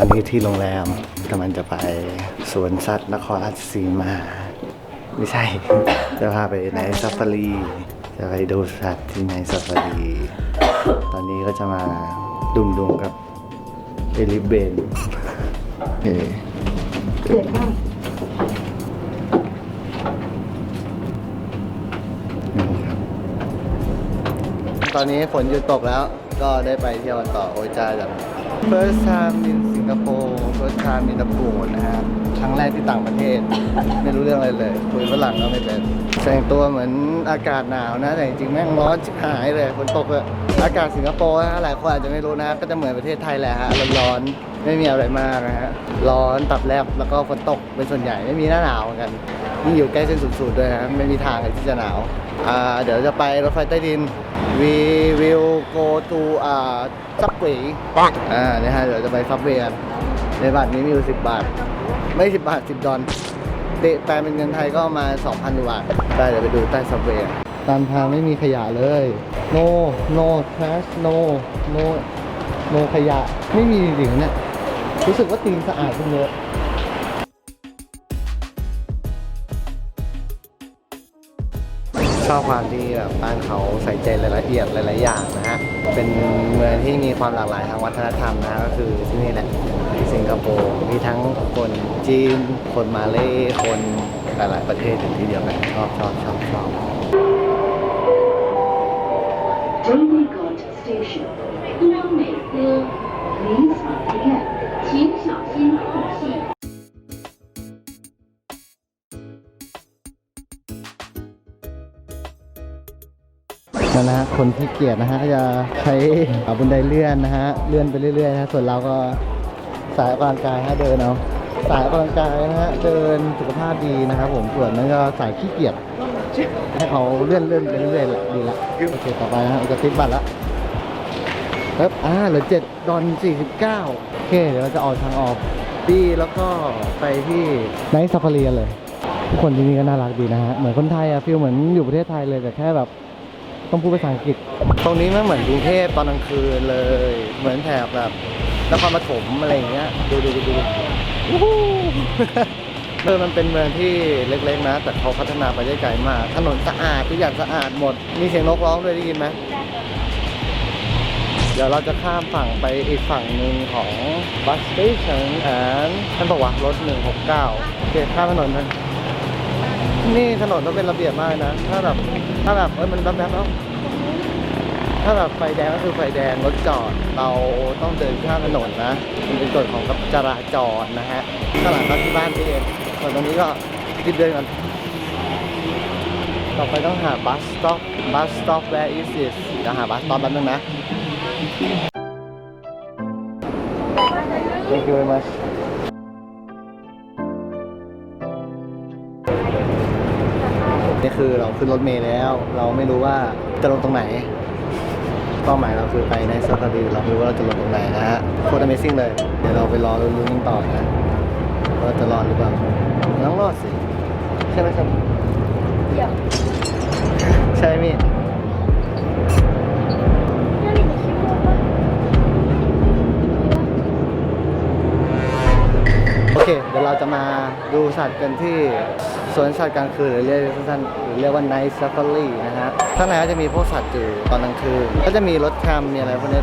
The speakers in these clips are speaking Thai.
อันนี้ที่โรงแรมกำลังจะไปสวนสัตว์นครราชสีมา ไม่ใช่ จะพาไปในซาฟารี จะไปดูสัตว์ที่ในซาฟารี ตอนนี้ก็จะมาดุมดุมๆกับเอลิเบนโอเคเกิดบ้างนี่ครับตอนนี้ฝนหยุดตกแล้วก็ได้ไปเที่ยวกันต่อโอจาจาก first time in Singapore first time in the pool นะฮะครั้งแรกที่ต่างประเทศ ไม่รู้เรื่องอะไรเลย คุยฝรั่งก็ไม่เป็นแต่งตัวเหมือนอากาศหนาวนะ แต่จริงๆแม่งร้อนชิบหายเลยฝนตกเลยอากาศสิงคโปร์นะหลายคนอาจจะไม่รู้นะ ก็จะเหมือนประเทศไทยแหละฮะร้อนๆไม่มีอะไรมากนะฮะร้อนตับแลบแล้วก็ฝนตกเป็นส่วนใหญ่ไม่มีหน้าหนาวเหมือนกันนี่อยู่ใกล้เส้นศูนย์สูตรด้วยนะไม่มีทางเลยที่จะหนาวอ่าเดี๋ยวจะไปรถไฟใต้ดิน we will go to อ่า subway อ่าเนี่ยฮะเดี๋ยวจะไป subway กัน ในบัตรนี้มีอยู่10บาท ไม่10บาท10ดอลเตะแปลเป็นเงินไทยก็มาณ2,000กว่าบาทไปเดี๋ยวไปดูใต้ subway อะตามทางไม่มีขยะเลย no no trash no no no ขยะไม่มีจริงๆเนี่ยรู้สึกว่าตีนสะอาดขึ้นเยอะชอบความที่แบบบ้านเขาใส่ใจรายละเอียดหลาย ๆ อย่างนะฮะ เป็นเมืองที่มีความหลากหลายทางวัฒนธรรมนะฮะก็คือที่นี่แหละ สิงคโปร์มีทั้งคนจีน คนมาเลย์คนหลาย ๆ ประเทศอยู่ที่เดียวกันชอบชอบชอบชอบ JD Gate Station，东美科离场站，请小心后续。 นั่นนะฮะคนที่เกียจนะฮะจะใช้บันไดเลื่อนนะฮะเลื่อนไปเรื่อยๆนะฮะส่วนเราก็ สายออกกำลังกายฮะเดินเอาสายออกกำลังกายนะฮะเดินสุขภาพดีนะครับ ผมส่วนนั้นก็สายขี้เกียจให้เขาเลื่อนเลื่อนไปเรื่อยๆแหละดีละโอเคต่อไปนะฮะจะติดบัตรละครับอ่าเหลือเจ็ดดอนสี่สิบเก้าโอเคเดี๋ยวเราจะออกทางออกดีแล้วก็ไปที่ไนท์ซาฟารีเลยทุกคนที่นี่ก็น่ารักดีนะฮะเหมือนคนไทยอะฟีลเหมือนอยู่ประเทศไทยเลยแต่แค่แบบต้องพูดภาษาอังกฤษ ตรงนี้มันเหมือนกรุงเทพตอนกลางคืนเลย เหมือนแถบแบบ นครปฐมอะไรอย่างเงี้ยดูดูดูดูวู้ฮู้เออมันเป็นเมืองที่เล็กๆนะ แต่เขาพัฒนาไปได้ไกลมาก ถนนสะอาดทุกอย่างสะอาดหมด มีเสียงนกร้องด้วยได้ยินไหมเดี๋ยวเราจะข้ามฝั่งไปอีกฝั่งหนึ่งของบัสสเตชันแอนท่านบอกว่ารถ 169โอเคข้ามถนนนะนี่ถนนต้องเป็นระเบียบมากนะ ถ้าแบบ ถ้าแบบเอ้ยมันแบบแบบเอ้า ถ้าแบบไฟแดงก็คือไฟแดงรถจอดเราต้องเดินข้ามถนนนะมันเป็นกฎของจราจรนะฮะข้าหลังก็ที่บ้านพี่เองส่วนตรงนี้ก็รีบเดินกันต่อไปต้องหาบัสสต็อปบัสสต็อป where is this เดี๋ยวหาบัสสต็อปแป๊บนึงนะ Thank you very much นี่คือเราขึ้นรถเมล์แล้ว เราไม่รู้ว่าจะลงตรงไหน เป้าหมายเราคือไปในซาตารีเราไม่รู้ว่าเราจะลงตรงไหนนะฮะโคตร Amazing เลย เดี๋ยวเราไปรอลุ้นกันต่อนะว่าจะรอดหรือเปล่าต้องรอดสิใช่ไหมครับเดี๋ยวใช่มิโอเค เดี๋ยวเราจะมาดูสัตว์กันที่ สวนสัตว์กลางคืนหรือเรียกสั้นๆหรือเรียกว่า Night Safari นะฮะข้างในก็จะมีพวกสัตว์อยู่ตอนกลางคืน ก็จะมีรถแทรมมีอะไรพวกนี้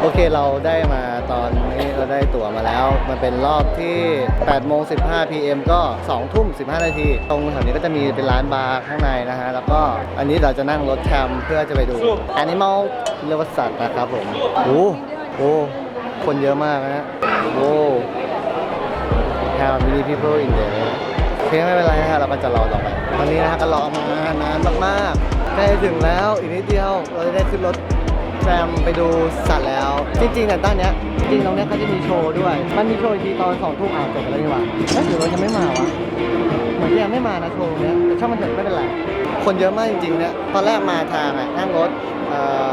โอเคเราได้มาตอนนี้เราได้ตั๋วมาแล้ว มันเป็นรอบที่8โมง15 PM ก็2ทุ่ม15 นาที ตรงแถวนี้ก็จะมีเป็นร้านบาร์ข้างในนะฮะ แล้วก็อันนี้เราจะนั่งรถแทรมเพื่อจะไปดู Animal เรียกว่าสัตว์นะครับผมโอ้โหคนเยอะมากนะฮะโอ้ have many people in there เคไม่เป็นไรนะฮะเราก็จะรอต่อไปตอนนี้นะฮะก็รอมานานมากๆใกล้ถึงแล้วอีกนิดเดียวเราจะได้ขึ้นรถแทรมไปดูสัตว์แล้ว จริงๆเนี่ตั้งเนี้ยจริงตรงเนี้ยเขาจะมีโชว์ด้วย มันมีโชว์อีกทีตอนสองทุ่มอ่าวจบไปแล้วนี่หว่าเอ๊ะหรือว่ายังไม่มาวะเหมือนยังไม่มานะโชว์เนี้ยแต่ช่างมันเถอะไม่เป็นไรคนเยอะมากจริงๆเนี่ยตอนแรกมาทางอะนั่งรถ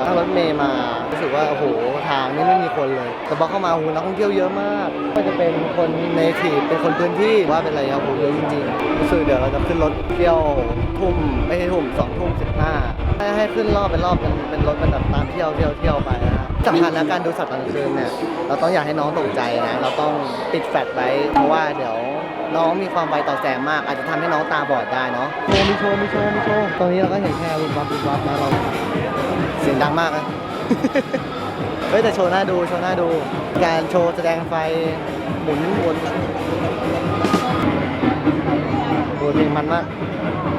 นั่งรถเมย์มา รู้สึกว่าโอ้โหทางนี่ไม่มีคนเลย แต่พอเข้ามาโอ้โหนักท่องเที่ยวเยอะมากก็จะเป็นคนในทีเป็นคนพื้นที่ว่าเป็นอะไรครับโอ้โหเยอะจริงๆรู้สึกเดี๋ยวเราจะขึ้นรถเที่ยวทุ่มไม่ใช่ทุ่มสองทุ่มสิบห้าให้ให้ขึ้นรอบเป็นรอบเป็นเป็นรถเป็นแบบตามเที่ยวเที่ยวเที่ยวไปนะฮะสำคัญนะการดูสัตว์กลางคืนเนี่ยเราต้องอยากให้น้องตกใจนะเราต้องปิดแฟลชไว้เพราะว่าเดี๋ยว น้องมีความไวต่อแสงมาก อาจจะทำให้น้องตาบอดได้เนาะโชว์มีโชว์มีโชว์มีโชว์ตรงนี้เราก็เห็นแค่วิบวับวิบวับนะเราเสียงดังมากนะ เฮ้ยแต่โชว์หน้าดูโชว์หน้าดู การโชว์แสดงไฟหมุนวนโอ้เพลงมันมาก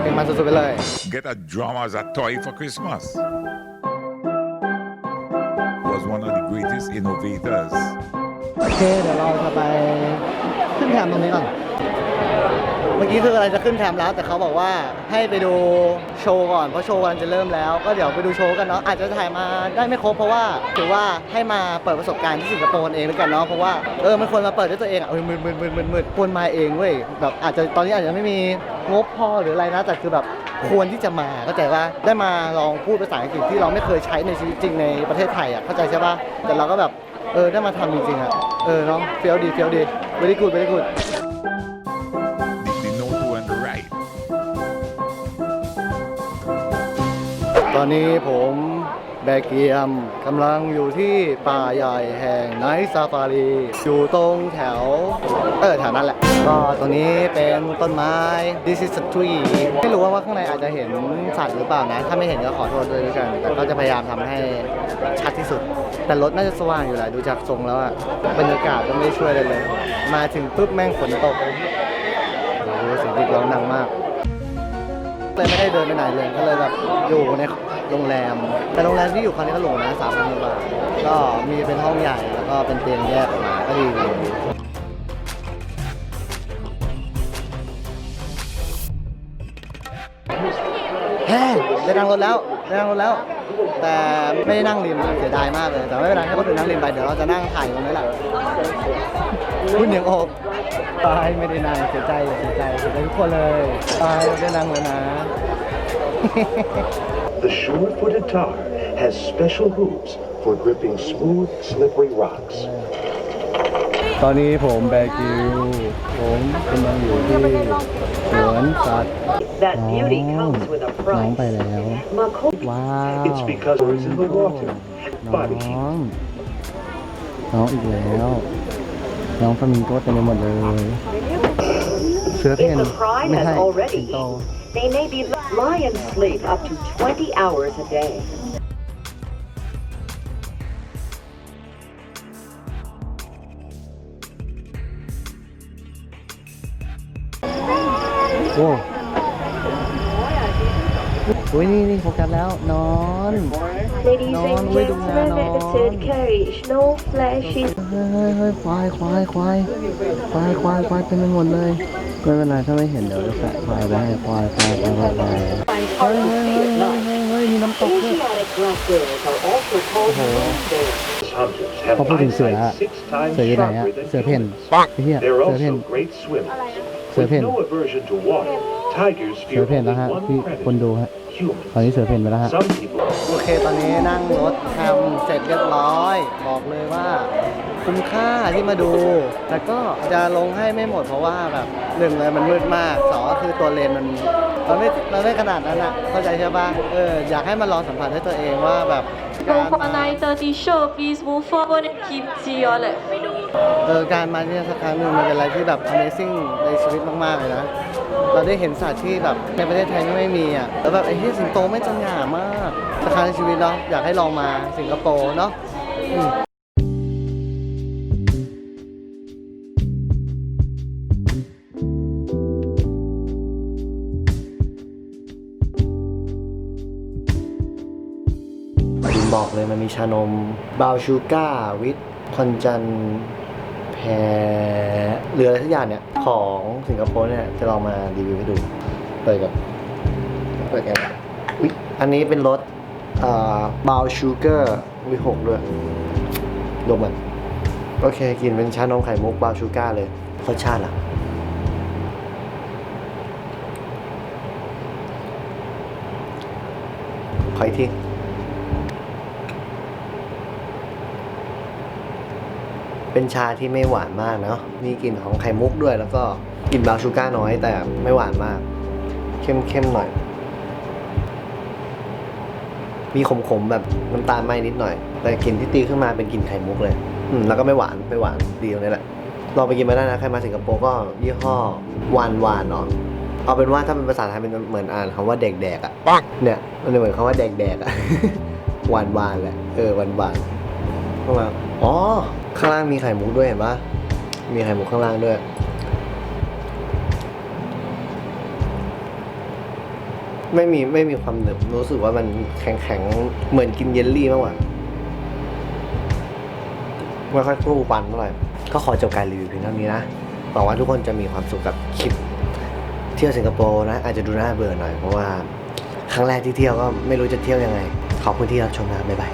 เพลงมันสุดๆไปเลย get a drum as a toy for Christmas. Was one of the greatest innovators. โอเคเดี๋ยวเราจะไปขึ้นแทมตรงนี้ก่อน เมื่อกี้คืออะไรจะขึ้นแทมแล้วแต่เขาบอกว่าให้ไปดูโชว์ก่อนเพราะโชว์กำลังจะเริ่มแล้ว ก็เดี๋ยวไปดูโชว์กันเนาะอาจจะถ่ายมาได้ไม่ครบเพราะว่าถือว่าให้มาเปิดประสบการณ์ที่สิงคโปร์กันเองแล้วกันเนาะเพราะว่าเออมันควรมาเปิดด้วยตัวเองอะเออมืดมืดมืดมืดมืดควรมาเองเว้ยแบบอาจจะตอนนี้อาจจะไม่มีงบพอหรืออะไรนะแต่คือแบบควรที่จะมาเข้าใจว่าได้มาลองพูดภาษาอังกฤษที่เราไม่เคยใช้ในชีวิตจริงในประเทศไทยอะเข้าใจใช่ปะแต่เราก็แบบเออได้มาทำจริงๆอะเออเนาะเฟี้ยวดีเฟี้ยวดี very good very good ตอนนี้ผมแบกเกียมกำลังอยู่ที่ป่าใหญ่แห่งไนท์ซาฟารี อยู่ตรงแถว เออแถวนั้นแหละ ก็ตรงนี้เป็นต้นไม้ This is a tree ไม่รู้ว่าว่าข้างในอาจจะเห็นสัตว์หรือเปล่านะ ถ้าไม่เห็นก็ขอโทษด้วยด้วยกัน แต่ก็จะพยายามทำให้ชัดที่สุด แต่รถน่าจะสว่างอยู่แหละ ดูจากทรงแล้วอะบรรยากาศก็ไม่ได้ช่วยเลยเลย มาถึงปุ๊บแม่งฝนตกโอ้โหเสียงดิกร้องดังมากเลยไม่ได้เดินไปไหนเลยก็เลยแบบอยู่ใน โรงแรม แต่โรงแรมที่อยู่คราวนี้ก็หรูนะสามพันกว่าบาทก็มีเป็นห้องใหญ่แล้วก็เป็นเตียงแยกออกมาก็ดีแฮ่ได้นั่งรถแล้วได้นั่งรถแล้ว แต่ไม่ได้นั่งริมเสียดายมากเลย แต่ไม่เป็นไรให้คนอื่นนั่งริมไปเดี๋ยวเราจะนั่งถ่ายตรงนี้แหละพูดเหนียงออกตายไม่ได้นั่งเสียใจเสียใจเสียใจทุกคนเลยตายไม่ได้นั่งเลยนะ The sure-footed tar has special hooves for gripping smooth, slippery rocks. ตอนนี้ผมแบกิว ผมกำลังอยู่ที่สวนสัตว์ That beauty comes with a น้องไป price. แล้ว Mako ว้าว It's because it's in the water. น้ Barbecue. อง น้องอีกแล้ว น้องฟลามิงโกเต็มไปหมดเลย เสือเพ่น If the cry ไม่ has ใช่ already สิงโต eaten, they may be lions sleep up to 20 hours a day. โอ้โอ้ยนี่นี่โฟกัสแล้ว นอน Ladies No, and we do not gentlemen, know. limited carriage, no flashes. เฮ้ยเฮ้ยเฮ้ยควายควายควายควายควายควายเต็มไปหมดเลย ไม่เป็นไรถ้าไม่เห็นเดี๋ยวจะแปะไฟไว้ให้ควายไวไยควายเฮ้ยเฮ้ยเฮ้ยเฮ้ยเฮ้ยมีน้ำตกด้วย พอพูดถึงเสืออะเสือยังไงอะเสือเพ่นไอ้เหี้ยเสือเพ่น เสือเพ่น เสือเพ่นนะฮะที่คนดูฮะ ตอนนี้เสือเพ่นไปแล้วฮะ Some people โอเคตอนนี้นั่งรถแทมเสร็จเรียบร้อย บอกเลยว่าคุ้มค่าที่มาดู แต่ก็จะลงให้ไม่หมดเพราะว่าแบบหนึ่งเลยมันมืดมากสองก็คือตัวเลนมันมันไม่มันไม่ขนาดนั้นอะเข้าใจใช่ปะเอออยากให้มาลองสัมผัสด้วยตัวเองว่าแบบการ No มา for 9:30 show. Please move forward and keep to your left. เออการมาเนี่ยสักครั้งหนึ่งมันเป็นอะไรที่แบบ Amazing ในชีวิตมากๆเลยนะ เราได้เห็นสัตว์ที่แบบในประเทศไทยไม่มีอะแล้วแบบไอ้ที่สิงโตไม่งจะหามากสักครั้งในชีวิตเนาะอยากให้ลองมาสิงคโปร์เนาะอืมบอกเลยมันมีชานมบาวชูก้าวิทคอนจัน เรืออะไรทุกอย่างเนี่ย ของสิงคโปร์เนี่ยจะลองมารีวิวให้ดูเปิดกับเปิดกันอุ๊ยอันนี้เป็นรสอ่าบาวชูเกอร์วีหกด้วยดมมัน โอเค กินเป็นชานมไข่มุกบาวชูการ์เลยรสชาติล่ะขออีกที เป็นชาที่ไม่หวานมากเนาะมีกลิ่นของไข่มุกด้วย แล้วก็กลิ่นบราวน์ชูการ์น้อยแต่ไม่หวานมาก เข้มๆหน่อย มีขมๆแบบน้ำตาลไหมนิดหน่อย แต่กลิ่นที่ตีขึ้นมาเป็นกลิ่นไข่มุกเลย อืมแล้วก็ไม่หวานไม่หวานดีตรงนี้แหละลองไปกินมาได้นะใครมาสิงคโปร์ก็ยี่ห้อวานวานเนาะเอาเป็นว่าถ้าเป็นภาษาไทยเป็นเหมือนอ่านคำว่าแดกแดกๆอะเนี่ยมันจะเหมือนคำว่าแดกแดกๆอะวานวานแหละเออวานวานเข้ามาอ๋อ ข้างล่างมีไข่มุกด้วยเห็นปะมีไข่มุกข้างล่างด้วย ไม่มีไม่มีความหนึบรู้สึกว่ามันแข็งแข็งเหมือนกินเยลลี่มากกว่าไม่ค่อยสู้ฟันเท่าไหร่ก็ขอจบการรีวิวเพียงเท่านี้นะหวังว่าทุกคนจะมีความสุขกับคลิปเที่ยวสิงคโปร์นะ อาจจะดูน่าเบื่อหน่อยเพราะว่าครั้งแรกที่เที่ยวก็ไม่รู้จะเที่ยวยังไง ขอบคุณที่รับชมนะบ๊ายบาย